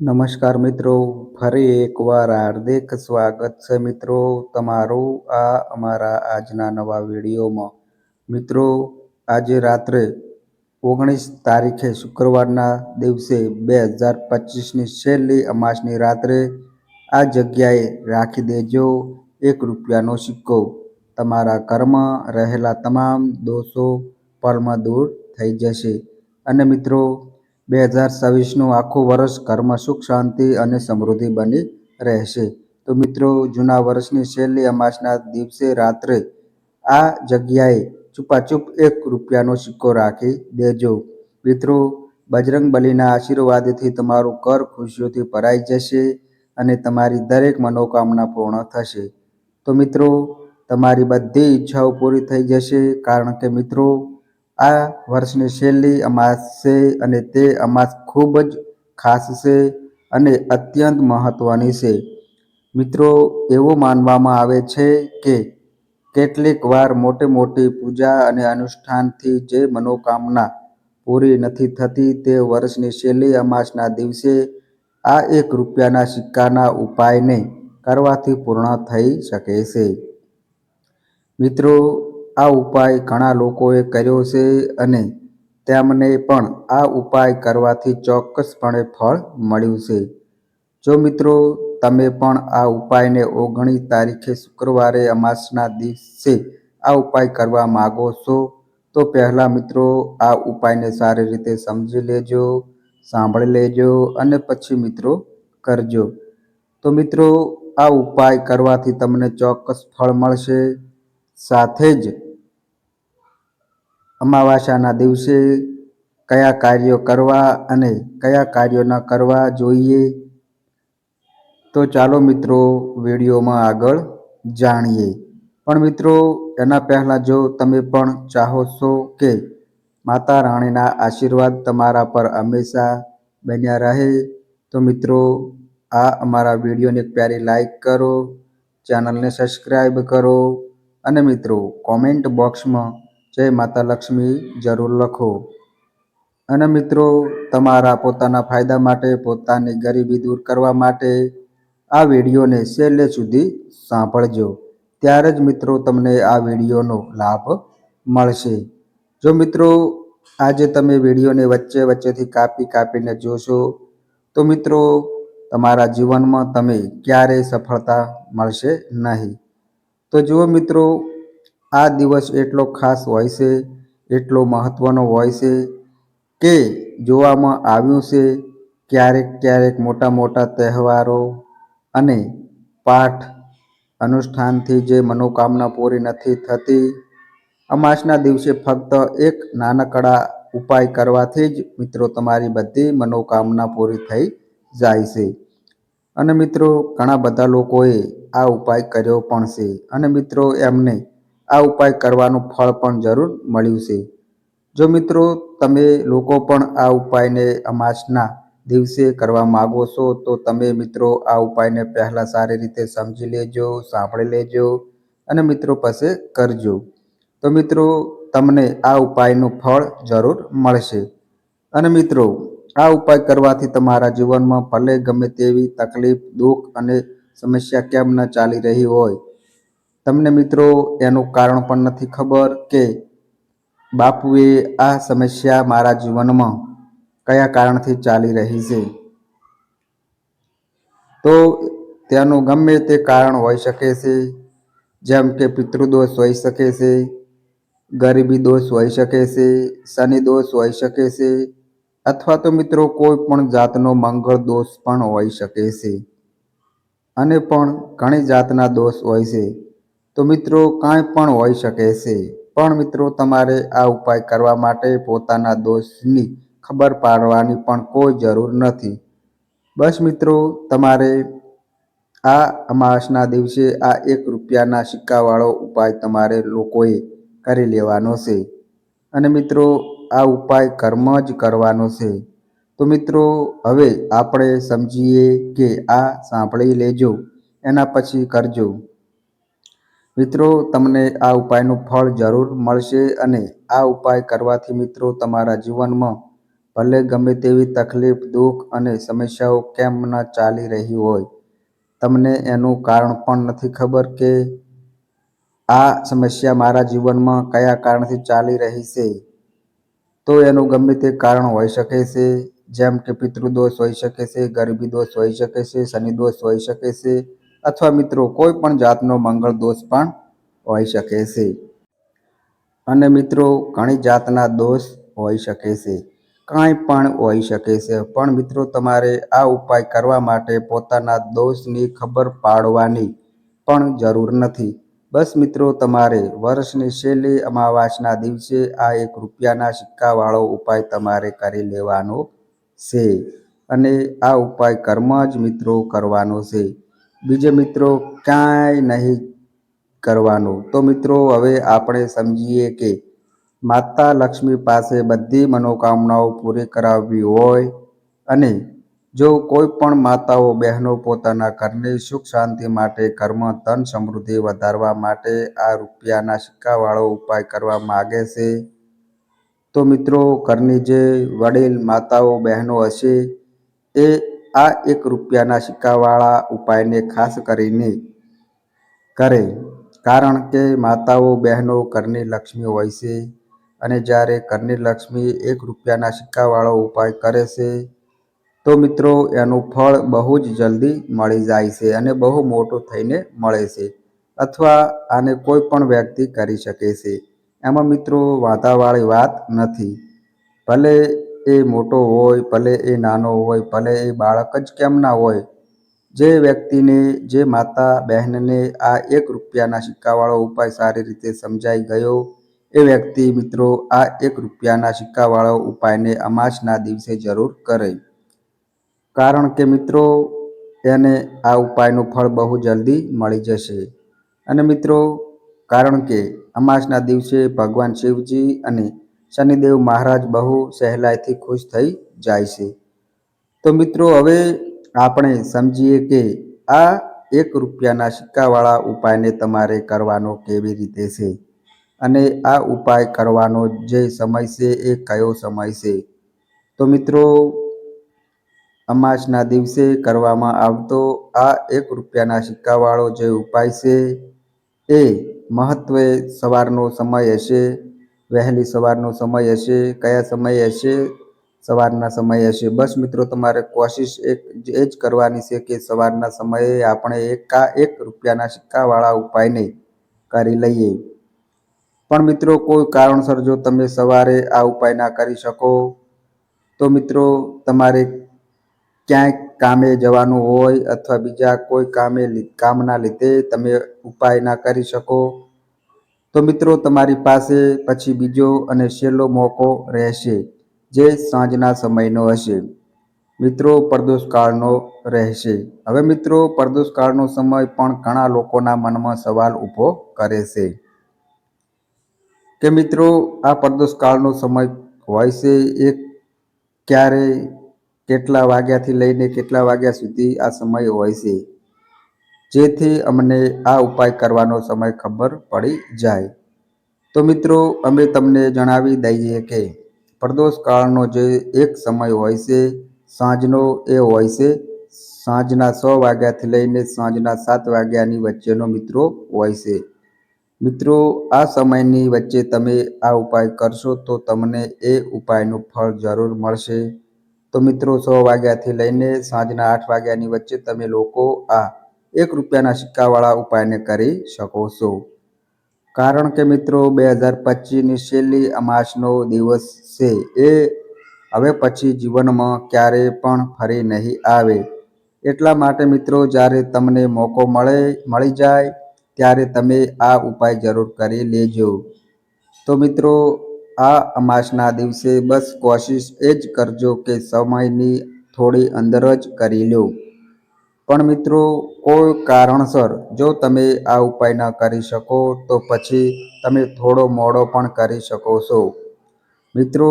નમસ્કાર મિત્રો, ફરી એકવાર હાર્દિક સ્વાગત છે મિત્રો તમારું આ અમારા આજના નવા વિડીયોમાં. મિત્રો, આજે રાત્રે ઓગણીસ તારીખે શુક્રવારના દિવસે બે હજાર પચીસની છેલ્લી અમાસની રાત્રે આ જગ્યાએ રાખી દેજો એક રૂપિયાનો સિક્કો. તમારા ઘરમાં રહેલા તમામ દોષો પલમાં દૂર થઈ જશે. અને મિત્રો બે હજાર છવ્વીસનું આખું વર્ષ ઘરમાં સુખ, શાંતિ અને સમૃદ્ધિ બની રહેશે. તો મિત્રો, જૂના વર્ષની છેલ્લી અમાસના દિવસે રાત્રે આ જગ્યાએ છુપાછુપ એક રૂપિયાનો સિક્કો રાખી દેજો. મિત્રો, બજરંગ બલીના આશીર્વાદથી તમારું ઘર ખુશીઓથી ભરાઈ જશે અને તમારી દરેક મનોકામના પૂર્ણ થશે. તો મિત્રો, તમારી બધી ઈચ્છાઓ પૂરી થઈ જશે કારણ કે મિત્રો આ વર્ષની છેલ્લી અમાસ છે અને તે અમાસ ખૂબ જ ખાસ છે અને અત્યંત મહત્વની છે. મિત્રો, એવું માનવામાં આવે છે કે કેટલીક વાર મોટી મોટી પૂજા અને અનુષ્ઠાનથી જે મનોકામના પૂરી નથી થતી તે વર્ષની છેલ્લી અમાસના દિવસે આ એક રૂપિયાના સિક્કાના ઉપાયને કરવાથી પૂર્ણ થઈ શકે છે. મિત્રો આ ઉપાય ઘણા લોકોએ કર્યો છે અને તેમને પણ આ ઉપાય કરવાથી ચોક્કસપણે ફળ મળ્યું છે. જો મિત્રો, તમે પણ આ ઉપાયને ઓગણીસ તારીખે શુક્રવારે અમાસના દિવસે આ ઉપાય કરવા માગો છો, તો પહેલાં મિત્રો આ ઉપાયને સારી રીતે સમજી લેજો, સાંભળી લેજો અને પછી મિત્રો કરજો. તો મિત્રો, આ ઉપાય કરવાથી તમને ચોક્કસ ફળ મળશે. સાથે જ અમાવાસ્યાના દિવસે કયા કાર્યો કરવા અને કયા કાર્યો ન કરવા જોઈએ? તો ચાલો મિત્રો વિડીયોમાં આગળ જાણીએ. પણ મિત્રો, એના પહેલાં જો તમે પણ ચાહો છો કે માતા રાણીના આશીર્વાદ તમારા પર હંમેશા બન્યા રહે, તો મિત્રો, આ અમારા વિડીયોને પ્યારી લાઈક કરો, ચેનલને સબસ્ક્રાઈબ કરો અને મિત્રો, કોમેન્ટ બોક્સમાં જય માતા લક્ષ્મી, જરૂર લખો. અને મિત્રો, તમારા પોતાના ફાયદા માટે, પોતાની ગરીબી દૂર કરવા માટે આ વિડીયોને છેલ્લે સુધી સાંભળજો. ત્યારે જ મિત્રો, તમને આ વિડીયોનો લાભ મળશે. જો મિત્રો, આજે તમે વિડીયોને વચ્ચે વચ્ચેથી કાપી કાપીને જોશો, તો મિત્રો, તમારા જીવનમાં તમે ક્યારેય સફળતા મળશે નહીં. તો જુઓ મિત્રો આ દિવસ એટલો ખાસ હોય છે, એટલો મહત્ત્વનો હોય છે કે જોવામાં આવ્યું છે ક્યારેક ક્યારેક મોટા મોટા તહેવારો અને પાઠ અનુષ્ઠાનથી જે મનોકામના પૂરી નથી થતી અમાસના દિવસે ફક્ત એક નાનકડા ઉપાય કરવાથી જ મિત્રો તમારી બધી મનોકામના પૂરી થઈ જાય છે. અને મિત્રો ઘણા બધા લોકોએ આ ઉપાય કર્યો પણ છે અને મિત્રો એમને આ ઉપાય કરવાનું ફળ પણ જરૂર મળ્યું છે. જો મિત્રો, તમે લોકો પણ આ ઉપાયને અમાસના દિવસે કરવા માગો છો, તો તમે મિત્રો આ ઉપાયને પહેલાં સારી રીતે સમજી લેજો, સાંભળી લેજો અને મિત્રો પાસે કરજો. તો મિત્રો, તમને આ ઉપાયનું ફળ જરૂર મળશે. અને મિત્રો, આ ઉપાય કરવાથી તમારા જીવનમાં ભલે ગમે તેવી તકલીફ, દુઃખ અને સમસ્યા કેમ ન ચાલી રહી હોય તમને મિત્રો, એનું કારણ પણ નથી ખબર કે બાપુએ આ સમસ્યા મારા જીવનમાં કયા કારણથી ચાલી રહી છે. તો તેનું ગમે તે કારણ હોઈ શકે છે, જેમ કે પિતૃદોષ હોઈ શકે છે, ગરીબી દોષ હોઈ શકે છે, શનિ દોષ હોઈ શકે છે, અથવા તો મિત્રો કોઈ પણ જાતનો મંગળ દોષ પણ હોઈ શકે છે. અને પણ ઘણી જાતના દોષ હોય છે. તો મિત્રો કાંઈ પણ હોઈ શકે છે. પણ મિત્રો તમારે આ ઉપાય કરવા માટે પોતાના દોષની ખબર પાડવાની પણ કોઈ જરૂર નથી. બસ મિત્રો, તમારે આ અમાસના દિવસે આ એક રૂપિયાના સિક્કાવાળો ઉપાય તમારે લોકોએ કરી લેવાનો છે. અને મિત્રો, આ ઉપાય કર્મ જ કરવાનો છે. તો મિત્રો, હવે આપણે સમજીએ કે આ સાંભળી લેજો. એના પછી કરજો. મિત્રો, તમને આ ઉપાયનું ફળ જરૂર મળશે અને આ ઉપાય કરવાથી મિત્રો, તમારા જીવનમાં ભલે ગમે તેવી તકલીફ, દુઃખ અને સમસ્યાઓ કેમ ન ચાલી રહી હોય, તમને એનું કારણ પણ નથી ખબર કે આ સમસ્યા મારા જીવનમાં કયા કારણથી ચાલી રહી છે. તો એનું ગમે તે કારણ હોઈ શકે છે, જેમ કે પિતૃદોષ હોઈ શકે છે, ગરીબી દોષ હોઈ શકે છે શનિ દોષ હોઈ શકે છે અથવા મિત્રો, કોઈ પણ જાતનો મંગળ દોષ પણ હોઈ શકે છે. અને મિત્રો, ઘણી જાતના દોષ હોઈ શકે છે. કાંઈ પણ હોઈ શકે છે. પણ મિત્રો, તમારે આ ઉપાય કરવા માટે પોતાના દોષની ખબર પાડવાની પણ જરૂર નથી. બસ મિત્રો, તમારે વર્ષની છેલ્લી અમાવાસના દિવસે આ એક રૂપિયાના સિક્કાવાળો ઉપાય તમારે કરી લેવાનો છે. અને આ ઉપાય કર્મ જ મિત્રો કરવાનો છે. બીજે મિત્રો ક્યાંય નહીં કરવાનું. તો મિત્રો, હવે આપણે સમજીએ કે માતા લક્ષ્મી પાસે બધી મનોકામનાઓ પૂરી કરાવવી હોય અને જો કોઈ પણ માતાઓ બહેનો પોતાના ઘરની સુખ શાંતિ માટે કર્મ, ધન સમૃદ્ધિ વધારવા માટે આ રૂપિયાના સિક્કાવાળો ઉપાય કરવા માગે છે, તો મિત્રો, ઘરની જે વડીલ, માતાઓ, બહેનો હશે, એ આ એક રૂપિયાના સિક્કાવાળા ઉપાયને ખાસ કરીને કરે, કારણ કે માતાઓ, બહેનો ઘરની લક્ષ્મી હોય છે અને જ્યારે ઘરની લક્ષ્મી એક રૂપિયાના સિક્કાવાળો ઉપાય કરે છે, તો મિત્રો એનું ફળ બહુ જ જલ્દી મળી જાય છે અને બહુ મોટું થઈને મળે છે અથવા આને કોઈ પણ વ્યક્તિ કરી શકે છે. એમાં મિત્રો વાંધાવાળી વાત નથી. ભલે એ મોટો હોય, ભલે એ નાનો હોય, ભલે એ બાળક જ કેમ ના હોય, જે વ્યક્તિને, જે માતા બહેનને આ એક રૂપિયાના સિક્કાવાળો ઉપાય સારી રીતે સમજાઈ ગયો, એ વ્યક્તિ મિત્રો આ એક રૂપિયાના સિક્કાવાળો ઉપાયને અમાસના દિવસે જરૂર કરે. કારણ કે મિત્રો, એને આ ઉપાયનું ફળ બહુ જલ્દી મળી જશે. અને મિત્રો, કારણ કે અમાસના દિવસે ભગવાન શિવજી અને શનિદેવ મહારાજ બહુ સહેલાઈથી ખુશ થઈ જાય છે. તો મિત્રો, હવે આપણે સમજીએ કે આ એક રૂપિયાના સિક્કાવાળા ઉપાયને તમારે કરવાનો કેવી રીતે છે અને આ ઉપાય કરવાનો જે સમય છે એ કયો સમય છે? તો મિત્રો, અમાસના દિવસે કરવામાં આવતો આ એક રૂપિયાના સિક્કાવાળો જે ઉપાય છે એ મહત્વે સવારનો સમય હશે વહેલી સવારનો સમય હશે, કયા સમય હશે, સવારના સમય હશે. બસ મિત્રો, તમારે કોશિશ એક એ જ કરવાની છે કે સવારના સમયે આપણે એકા એક રૂપિયાના સિક્કાવાળા ઉપાયને કરી લઈએ. પણ મિત્રો, કોઈ કારણસર જો તમે સવારે આ ઉપાય ના કરી શકો, તો મિત્રો, તમારે ક્યાંય કામે જવાનું હોય અથવા બીજા કોઈ કામે કામના લીધે તમે ઉપાય ના કરી શકો. તો મિત્રો, તમારી પાસે પછી બીજો અને છેલ્લો મોકો રહેશે, જે સાંજના સમયનો હશે. મિત્રો, પ્રદોષકાળનો રહેશે. હવે મિત્રો, પ્રદોષકાળનો સમય પણ ઘણા લોકોના મનમાં સવાલ ઊભો કરે છે કે મિત્રો, આ પ્રદોષકાળનો સમય હોય છે એ ક્યારે, કેટલા વાગ્યાથી લઈને કેટલા વાગ્યા સુધી આ સમય હોય છે? જેથી અમને આ ઉપાય કરવાનો સમય ખબર પડી જાય. તો મિત્રો, અમે તમને જણાવી દઈએ કે પ્રદોષ કાળનો જે એક સમય હોય છે, સાંજનો એ હોય છે. સાંજના છ વાગ્યાથી લઈને સાંજના સાત વાગ્યાની વચ્ચેનો મિત્રો હોય છે. મિત્રો, આ સમયની વચ્ચે તમે આ ઉપાય કરશો તો તમને એ ઉપાયનું ફળ જરૂર મળશે. તો મિત્રો, છ વાગ્યાથી લઈને સાંજના આઠ વાગ્યાની વચ્ચે તમે લોકો આ એક રૂપિયાના સિક્કાવાળા ઉપાયને કરી શકો છો. કારણ કે મિત્રો, બે હજાર પચીસની છેલ્લી અમાસનો દિવસ છે. એ હવે પછી જીવનમાં ક્યારેય પણ ફરી નહીં આવે. એટલા માટે મિત્રો, જ્યારે તમને મોકો મળે, મળી જાય, ત્યારે તમે આ ઉપાય જરૂર કરી લેજો. તો મિત્રો, આ અમાસના દિવસે બસ કોશિશ એ જ કરજો કે સમયની થોડી અંદર જ કરી લો. પણ મિત્રો, કોઈ કારણસર જો તમે આ ઉપાય ન કરી શકો, તો પછી તમે થોડો મોડો પણ કરી શકો છો. મિત્રો,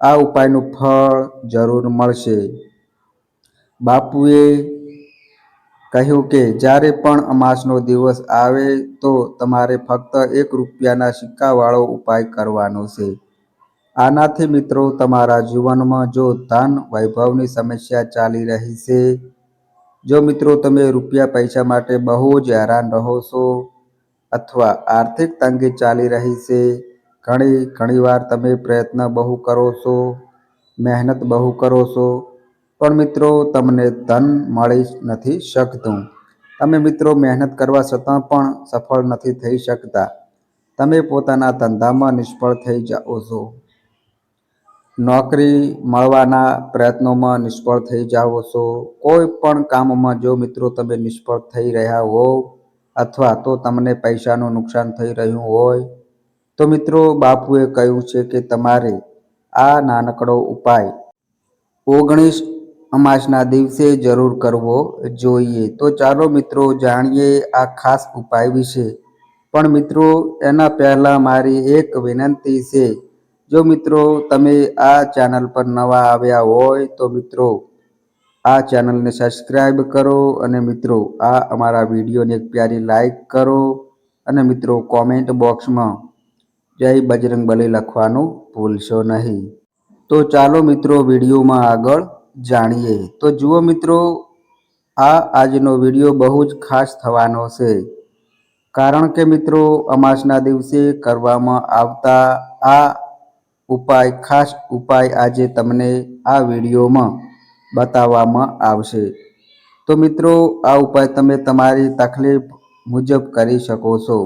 આ ઉપાયનું ફળ જરૂર મળશે. બાપુએ કહ્યું કે, જ્યારે પણ અમાસનો દિવસ આવે, તો તમારે ફક્ત એક રૂપિયાના સિક્કાવાળો ઉપાય કરવાનો છે. આનાથી મિત્રો, તમારા જીવનમાં જો ધન વૈભવની સમસ્યા ચાલી રહી છે જો મિત્રો તમે રૂપિયા પૈસા માટે બહુ જ હેરાન રહો છો અથવા આર્થિક તંગી ચાલી રહી છે, ઘણી, ઘણીવાર તમે પ્રયત્ન બહુ કરો છો, મહેનત બહુ કરો છો, પણ મિત્રો તમને ધન મળી નથી શકતું. તમે મિત્રો મહેનત કરવા છતાં પણ સફળ નથી થઈ શકતા. તમે પોતાના ધંધામાં નિષ્ફળ થઈ જાઓ છો. નોકરી મળવાના પ્રયત્નોમાં નિષ્ફળ થઈ જાઓ છો. કોઈ પણ કામમાં જો મિત્રો તમે નિષ્ફળ થઈ રહ્યા હો અથવા તો તમને પૈસાનું નુકસાન થઈ રહ્યું હોય, તો મિત્રો બાપુએ કહ્યું છે કે તમારે આ નાનકડો ઉપાય ઓગણીસ અમાસના દિવસે જરૂર કરવો જોઈએ. તો ચાલો મિત્રો જાણીએ આ ખાસ ઉપાય વિશે. પણ મિત્રો, એના પહેલાં મારી એક વિનંતી છે જો મિત્રો તમે આ ચેનલ પર નવા આવ્યા હોય તો મિત્રો આ ચેનલને સબસ્ક્રાઈબ કરો અને મિત્રો આ અમારા વિડીયોને એક પ્યારી લાઈક કરો અને મિત્રો કોમેન્ટ બોક્સમાં જય બજરંગબલી લખવાનું ભૂલશો નહીં. તો ચાલો મિત્રો વિડીયોમાં આગળ જાણીએ. તો જુઓ મિત્રો, આ આજનો વીડિયો બહુ જ ખાસ થવાનો છે. કારણ કે મિત્રો અમાસના દિવસે કરવામાં આવતા આ ઉપાય, ખાસ ઉપાય આજે તમને આ વિડીયોમાં બતાવવામાં આવશે. તો મિત્રો, આ ઉપાય તમે તમારી તકલીફ મુજબ કરી શકો છો.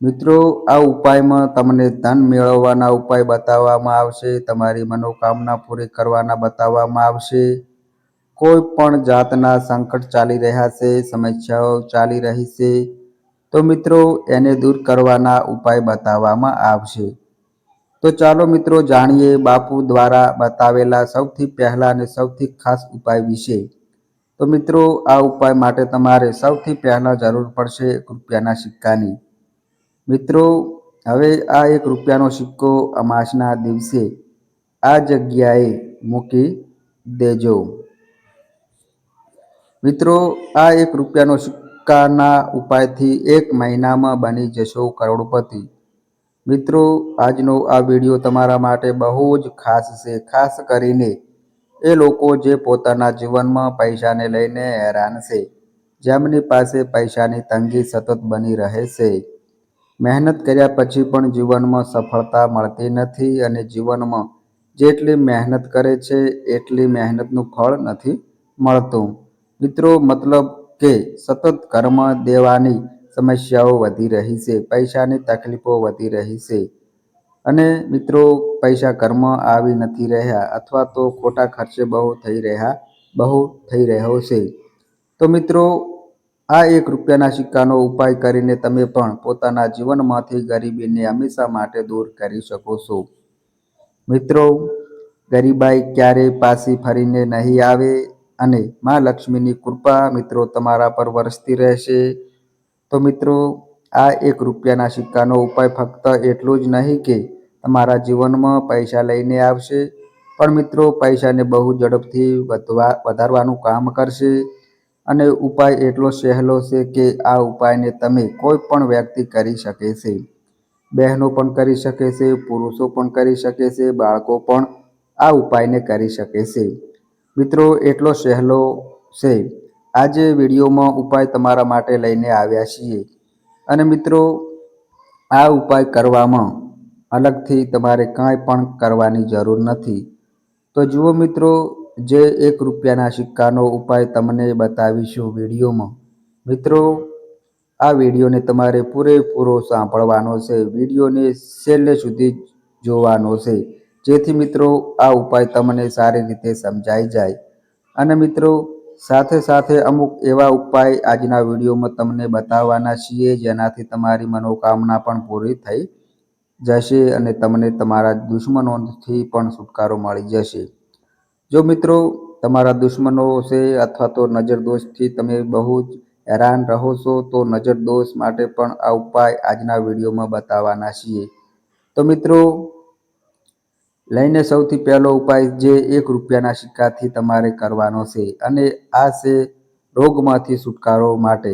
મિત્રો, આ ઉપાયમાં તમને ધન મેળવવાના ઉપાય બતાવવામાં આવશે, તમારી મનોકામના પૂરી કરવાના બતાવવામાં આવશે. કોઈ પણ જાતના સંકટ ચાલી રહ્યા છે, સમસ્યાઓ ચાલી રહી છે, તો મિત્રો, એને દૂર કરવાના ઉપાય બતાવવામાં આવશે. તો ચાલો મિત્રો જાણીએ બાપુ દ્વારા બતાવેલા સૌથી પહેલા અને સૌથી ખાસ ઉપાય વિશે. તો મિત્રો, આ ઉપાય માટે તમારે સૌથી પહેલાં જરૂર પડશે એક રૂપિયાના સિક્કાની. મિત્રો, હવે આ એક રૂપિયાનો સિક્કો અમાસના દિવસે આ જગ્યાએ મૂકી દેજો. મિત્રો, આ એક રૂપિયાનો સિક્કાના ઉપાયથી એક મહિનામાં બની જશો કરોડપતિ. મિત્રો, આજનો આ વીડિયો તમારા માટે બહુ જ ખાસ છે. ખાસ કરીને એ લોકો જે પોતાના જીવનમાં પૈસાને લઈને હેરાન છે, જેમની પાસે પૈસાની તંગી સતત બની રહે છે. મહેનત કર્યા પછી પણ જીવનમાં સફળતા મળતી નથી અને જીવનમાં જેટલી મહેનત કરે છે, એટલી મહેનતનું ફળ નથી મળતું. મિત્રો, મતલબ કે સતત કર્મ દેવાની સમસ્યાઓ વધી રહી છે, પૈસાની તકલીફો વધી રહી છે. અને મિત્રો, પૈસા ઘરમાં આવી નથી રહ્યા અથવા તો ખોટા ખર્ચે બહુ થઈ રહ્યા, બહુ થઈ રહ્યો છે. તો મિત્રો, આ એક રૂપિયાના સિક્કાનો ઉપાય કરીને તમે પણ પોતાના જીવનમાંથી ગરીબીને હંમેશા માટે દૂર કરી શકો છો. મિત્રો, ગરીબાઈ ક્યારેય પાછી ફરીને નહીં આવે અને મા લક્ષ્મીની કૃપા મિત્રો તમારા પર વરસતી રહેશે. તો મિત્રો, આ એક રૂપિયાના સિક્કાનો ઉપાય ફક્ત એટલું જ નહીં કે તમારા જીવનમાં પૈસા લઈને આવશે. પણ મિત્રો, પૈસાને બહુ ઝડપથી વધવા, વધારવાનું કામ કરશે. અને ઉપાય એટલો સહેલો છે કે આ ઉપાયને તમે કોઈ પણ વ્યક્તિ કરી શકે છે. બહેનો પણ કરી શકે છે, પુરુષો પણ કરી શકે છે, બાળકો પણ આ ઉપાયને કરી શકે છે. મિત્રો, એટલો સહેલો છે. આજે વિડીયોમાં ઉપાય તમારા માટે લઈને આવ્યા છીએ. અને મિત્રો, આ ઉપાય કરવામાં અલગથી તમારે કાંઈ પણ કરવાની જરૂર નથી. તો જુઓ મિત્રો, જે એક રૂપિયાના સિક્કાનો ઉપાય તમને બતાવીશું વિડીયોમાં. મિત્રો, આ વિડીયોને તમારે પૂરેપૂરો સાંભળવાનો છે. વિડીયોને છેલ્લે સુધી જોવાનો છે. જેથી મિત્રો, આ ઉપાય તમને સારી રીતે સમજાઈ જાય. અને મિત્રો સાથે સાથે અમુક એવા ઉપાય આજના વિડીયોમાં તમને બતાવવાના છીએ, જેનાથી તમારી મનોકામના પણ પૂરી થઈ જશે અને તમને તમારા દુશ્મનોથી પણ છુટકારો મળી જશે. જો મિત્રો, તમારા દુશ્મનો છે અથવા તો નજર દોષથી તમે બહુ જ હેરાન રહો છો, તો નજર દોષ માટે પણ આ ઉપાય આજના વિડીયોમાં બતાવવાના છીએ. તો મિત્રો લઈને સૌથી પહેલો ઉપાય જે એક રૂપિયાના સિક્કાથી તમારે કરવાનો છે અને આ છે રોગમાંથી છુટકારો માટે.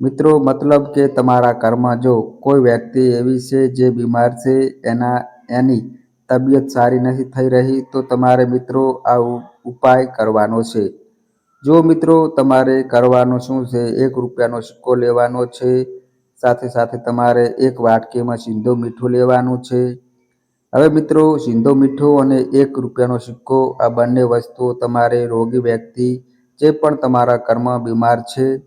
મિત્રો, મતલબ કે તમારા ઘરમાં જો કોઈ વ્યક્તિ એવી છે જે બીમાર છે, એના, એની તબિયત સારી નથી થઈ રહી, તો તમારે મિત્રો આ ઉપાય કરવાનો છે. જો મિત્રો તમારે કરવાનું શું છે, એક રૂપિયાનો સિક્કો લેવાનો છે, સાથે સાથે તમારે એક વાટકીમાં સિંધો મીઠું લેવાનું છે હવે મિત્રો, સિંધો મીઠો અને એક રૂપિયાનો સિક્કો, આ બંને વસ્તુઓ તમારે રોગી વ્યક્તિ જે પણ તમારા ઘરમાં બીમાર છે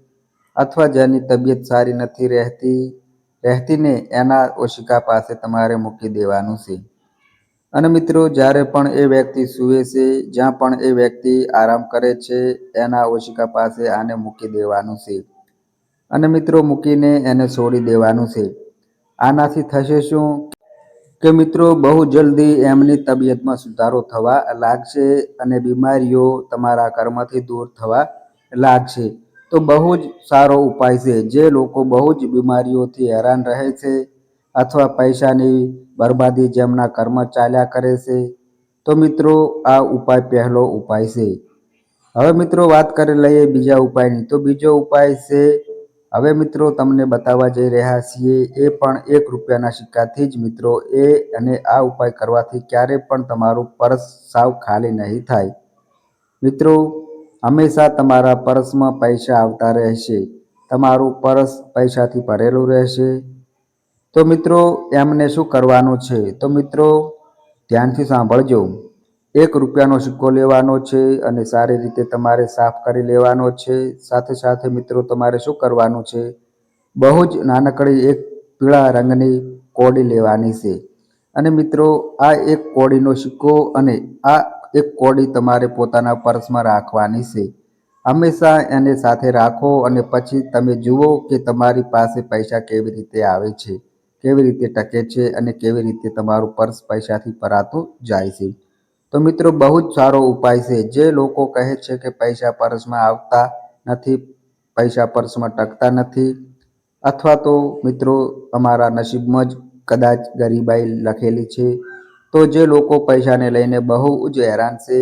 અથવા જેની તબિયત સારી નથી રહેતી, રહેતીને એના ઓશિકા પાસે તમારે મૂકી દેવાનું છે. અને મિત્રો, જ્યારે પણ એ વ્યક્તિ સૂવે છે, જ્યાં પણ એ વ્યક્તિ આરામ કરે છે, એના ઓશિકા પાસે આને મૂકી દેવાનું છે. અને મિત્રો, મૂકીને એને છોડી દેવાનું છે. આનાથી થશે શું? કે મિત્રો, બહુ જલ્દી એમની તબિયતમાં સુધારો થવા લાગશે અને બીમારીઓ તમારા કર્મથી દૂર થવા લાગશે. તો બહુ જ સારો ઉપાય છે. જે લોકો બહુ જ બીમારીઓથી હેરાન રહે છે અથવા પૈસાની બરબાદી જેમના કર્મ ચાલ્યા કરે છે. તો મિત્રો, આ ઉપાય પહેલો ઉપાય છે. હવે મિત્રો, વાત કરી લઈએ બીજા ઉપાયની. તો બીજો ઉપાય છે હવે મિત્રો તમને બતાવવા જઈ રહ્યા છીએ, એ પણ એક રૂપિયાના સિક્કાથી જ મિત્રો, એ અને આ ઉપાય કરવાથી ક્યારે પણ તમારું પર્સ સાવ ખાલી નહીં થાય. મિત્રો, હંમેશા તમારા પર્સમાં પૈસા આવતા રહેશે. તમારું પર્સ પૈસાથી ભરેલું રહેશે. તો મિત્રો, એમને શું કરવાનું છે? તો મિત્રો, ધ્યાનથી સાંભળજો. એક રૂપિયાનો સિક્કો લેવાનો છે અને સારી રીતે તમારે સાફ કરી લેવાનો છે. સાથે સાથે મિત્રો, તમારે શું કરવાનું છે? બહુ જ નાનકડી એક પીળા રંગની કોડી લેવાની છે. અને મિત્રો, આ એક કોડીનો સિક્કો અને આ એક કોડી તમારે પોતાના પર્સમાં રાખવાની છે. હંમેશા એને સાથે રાખો અને પછી તમે જુઓ કે તમારી પાસે પૈસા કેવી રીતે આવે છે, કેવી રીતે ટકે છે અને કેવી રીતે તમારું પર્સ પૈસાથી ભરાતું જાય છે. તો મિત્રો, બહુ જ સારો ઉપાય છે. જે લોકો કહે છે કે પૈસા પર્સમાં આવતા નથી, પૈસા પર્સમાં ટકતા નથી, અથવા તો મિત્રો, અમારા નસીબમાં જ કદાચ ગરીબાઈ લખેલી છે. તો જે લોકો પૈસાને લઈને બહુ જ હેરાન છે,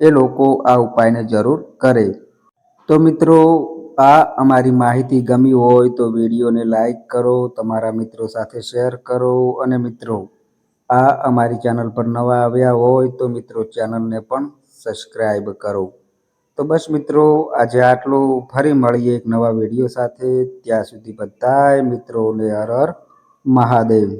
એ લોકો આ ઉપાયને જરૂર કરે. તો મિત્રો, આ અમારી માહિતી ગમી હોય તો વિડીયોને લાઈક કરો, તમારા મિત્રો સાથે શેર કરો, અને મિત્રો આ અમારી ચેનલ પર નવા આવ્યા હોય તો મિત્રો ચેનલને પણ સબસ્ક્રાઈબ કરો. તો બસ મિત્રો, આજે આટલું. ફરી મળીએ એક નવા વીડિયો સાથે. ત્યાં સુધી બધાય મિત્રોને હર હર મહાદેવ.